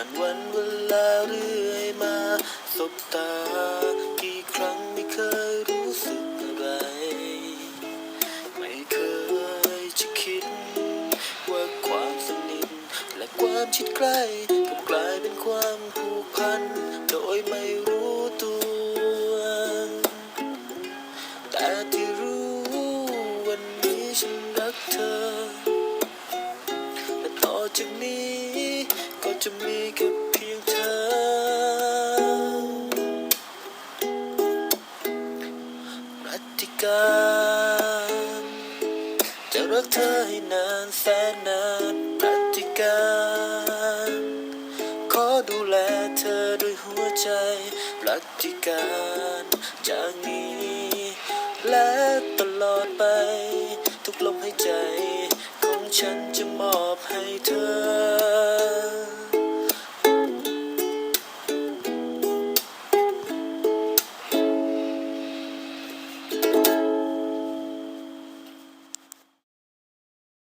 ผ่านวันเวลาเรื่อยมาสบตา กี่ครั้งไม่เคยรู้สึกอะไร ไม่เคยจะคิด ว่าความสนิทและความชิดใกล้กลับกลายเป็นความผูกพัน โดยไม่รู้ตัว แต่ที่รู้วันนี้ฉันรักเธอ และต่อจากนี้ จะมีแค่เพียงเธอ รัติการจะรักเธอให้นานแสนนานรัติการขอดูแลเธอด้วยหัวใจรัตติการจากนี้และตลอดไป ทุกลมหายใจ ของฉันจะมอบให้เธอ